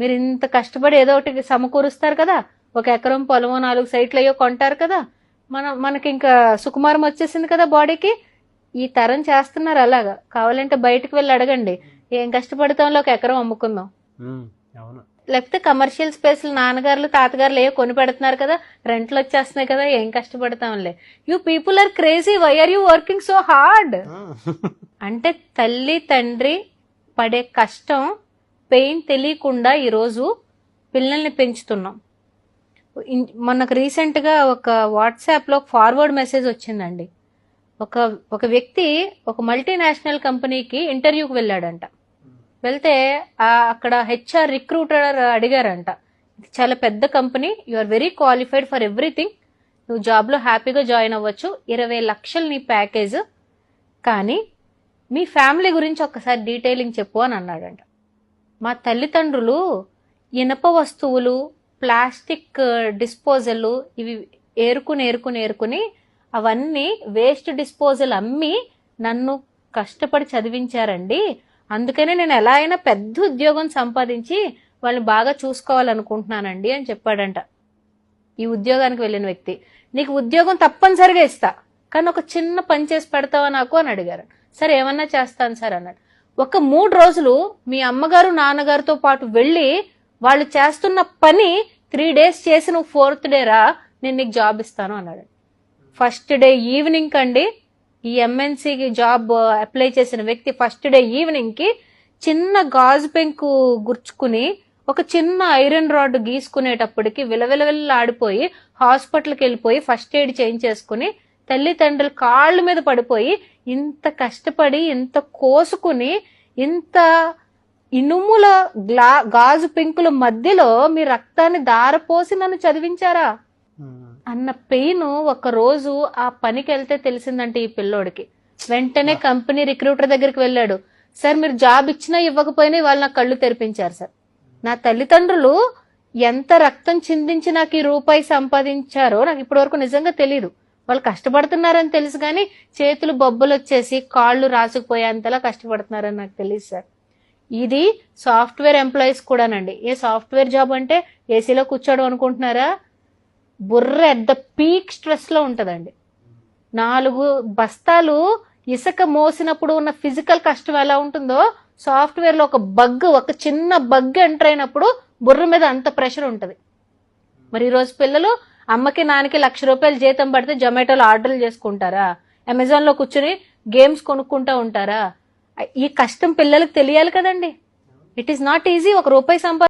మీరు ఇంత కష్టపడి ఏదో ఒకటి సమకూరుస్తారు కదా. ఒక ఎకరం పొలమో నాలుగు సైట్లు అయ్యో కొంటారు కదా. మన మనకి ఇంకా సుకుమారం వచ్చేసింది కదా బాడీకి. ఈ తరం చేస్తున్నారు అలాగా. కావాలంటే బయటకు వెళ్ళి అడగండి. ఏం కష్టపడతాంలో ఒక ఎకరం అమ్ముకుందాం. లేకపోతే కమర్షియల్ స్పేస్లు నాన్నగారులు తాతగారులు ఏ కొని పెడుతున్నారు కదా. రెంట్లు వచ్చేస్తున్నాయి కదా. ఏం కష్టపడతాంలే. You people are crazy. Why are you working so hard? అంటే తల్లి తండ్రి పడే కష్టం పెయిన్ తెలియకుండా ఈరోజు పిల్లల్ని పెంచుతున్నాం. మనకు రీసెంట్గా ఒక వాట్సాప్లో ఫార్వర్డ్ మెసేజ్ వచ్చిందండి. ఒక ఒక వ్యక్తి ఒక మల్టీనేషనల్ కంపెనీకి ఇంటర్వ్యూకి వెళ్ళాడంట. వెళ్తే అక్కడ హెచ్ఆర్ రిక్రూటర్ అడిగారంట. ఇది చాలా పెద్ద company you are very qualified for everything నువ్వు జాబ్లో హ్యాపీగా జాయిన్ అవ్వచ్చు ఇరవై లక్షలు నీ ప్యాకేజ్ కానీ మీ ఫ్యామిలీ గురించి ఒక్కసారి డీటెయిలింగ్ చెప్పు అని అన్నాడంట. మా తల్లిదండ్రులు ఇనప వస్తువులు ప్లాస్టిక్ డిస్పోజల్ ఇవి ఏరుకుని ఏరుకుని ఏరుకుని అవన్నీ వేస్ట్ డిస్పోజల్ అమ్మి నన్ను కష్టపడి చదివించారండి. అందుకనే నేను ఎలా అయినా పెద్ద ఉద్యోగం సంపాదించి వాళ్ళని బాగా చూసుకోవాలనుకుంటున్నానండి అని చెప్పాడంట. ఈ ఉద్యోగానికి వెళ్ళిన వ్యక్తి నీకు ఉద్యోగం తప్పనిసరిగా ఇస్తా కానీ ఒక చిన్న పని చేసి పెడతావా నాకు? అని అడిగారు. సరే ఏమన్నా చేస్తాను సార్ అన్నాడు. ఒక మూడు రోజులు మీ అమ్మగారు నాన్నగారితో పాటు వెళ్ళి వాళ్ళు చేస్తున్న పని త్రీ డేస్ చేసి నువ్వు ఫోర్త్ డే రా నేను నీకు జాబ్ ఇస్తాను అన్నాడు. ఫస్ట్ డే ఈవినింగ్ కండి ఈ ఎంఎన్సీకి జాబ్ అప్లై చేసిన వ్యక్తి ఫస్ట్ డే ఈవినింగ్కి చిన్న గాజు పెంకు గుర్చుకుని ఒక చిన్న ఐరన్ రాడ్ గీసుకునేటప్పటికి విలవిలవిల్లాడిపోయి హాస్పిటల్కి వెళ్ళిపోయి ఫస్ట్ ఎయిడ్ చేయించేసుకుని తల్లిదండ్రులు కాళ్ళ మీద పడిపోయి ఇంత కష్టపడి ఇంత కోసుకుని ఇంత ఇనుముల గ్లా గాజు పెంకుల మధ్యలో మీ రక్తాన్ని దారపోసి నన్ను చదివించారా? అన్న పెయిన్ ఒక రోజు ఆ పనికి వెళ్తే తెలిసిందంటే ఈ పిల్లోడికి. వెంటనే కంపెనీ రిక్రూటర్ దగ్గరికి వెళ్ళాడు. సార్ మీరు జాబ్ ఇచ్చినా ఇవ్వకపోయినా వాళ్ళు నాకు కళ్ళు తెరిపించారు సార్. నా తల్లిదండ్రులు ఎంత రక్తం చిందించి నాకు ఈ రూపాయి సంపాదించారో నాకు ఇప్పటివరకు నిజంగా తెలియదు వాళ్ళు కష్టపడుతున్నారని తెలుసు కానీ చేతులు బొబ్బలు వచ్చేసి కాళ్ళు రాసుకుపోయేంతలా కష్టపడుతున్నారని నాకు తెలియదు సార్. ఇది సాఫ్ట్వేర్ ఎంప్లాయీస్ కూడానండి. ఏ సాఫ్ట్వేర్ జాబ్ అంటే ఏసీలో కూర్చోడం అనుకుంటున్నారా? బుర్ర ఎట్ ద పీక్ స్ట్రెస్లో ఉంటుందండి. నాలుగు బస్తాలు ఇసుక మోసినప్పుడు ఉన్న ఫిజికల్ కష్టం ఎలా ఉంటుందో సాఫ్ట్వేర్లో ఒక బగ్ ఒక చిన్న బగ్ ఎంటర్ అయినప్పుడు బుర్ర మీద అంత ప్రెషర్ ఉంటుంది. మరి ఈరోజు పిల్లలు అమ్మకి నాన్నకి లక్ష రూపాయలు జీతం పడితే జొమాటోలో ఆర్డర్లు చేసుకుంటారా? అమెజాన్లో కూర్చుని గేమ్స్ కొనుక్కుంటా ఉంటారా? ఈ కష్టం పిల్లలకు తెలియాలి కదండి. ఇట్ ఈస్ నాట్ ఈజీ ఒక రూపాయి సంపాద